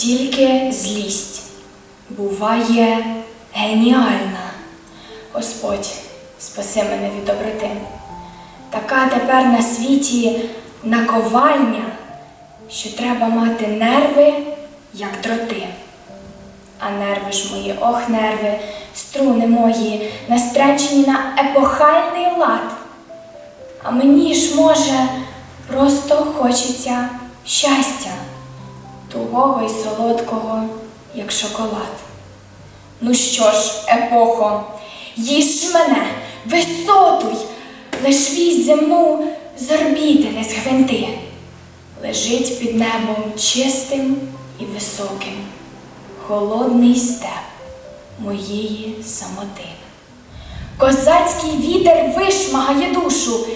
Тільки злість буває геніальна. Господь, спаси мене від доброти. Така тепер на світі наковальня, що треба мати нерви, як дроти. А нерви ж мої, ох, нерви, струни мої, настречені на епохальний лад. А мені ж, може, просто хочеться щастя, тугого і солодкого, як шоколад. Ну що ж, епохо, їж мене, висотуй, лиш вісь земну з орбіти не згвинти. Лежить під небом чистим і високим, холодний степ моєї самоти. Козацький вітер вишмагає душу,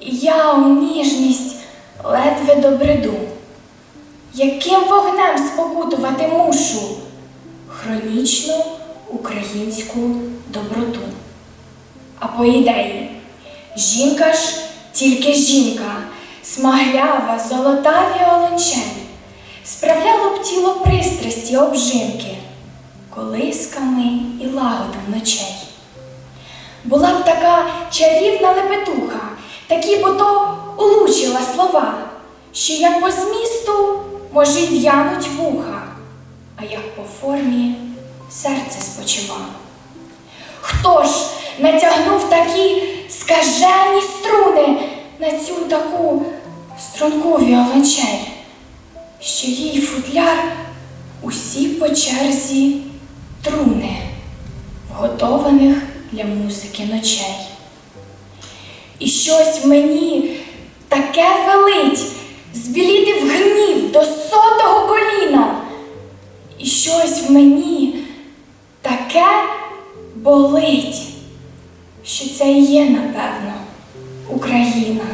і я у ніжність ледве добреду. Яким вогнем спокутувати мушу хронічну українську доброту? А по ідеї, жінка ж тільки жінка, смаглява, золотаві оленчень, справляло б тіло пристрасті обжинки, колисками і лагодом ночей. Була б така чарівна лепетуха, такі бо то улучила слова, що як по змісту, може, й в'януть вуха, а як по формі серце спочива. Хто ж натягнув такі скажені струни на цю таку струнку віолончель, що їй футляр усі по черзі труни, вготованих для музики ночей. І щось мені таке велить, збіліти в гнів до сотого коліна. І щось в мені таке болить, що це і є, напевно, Україна.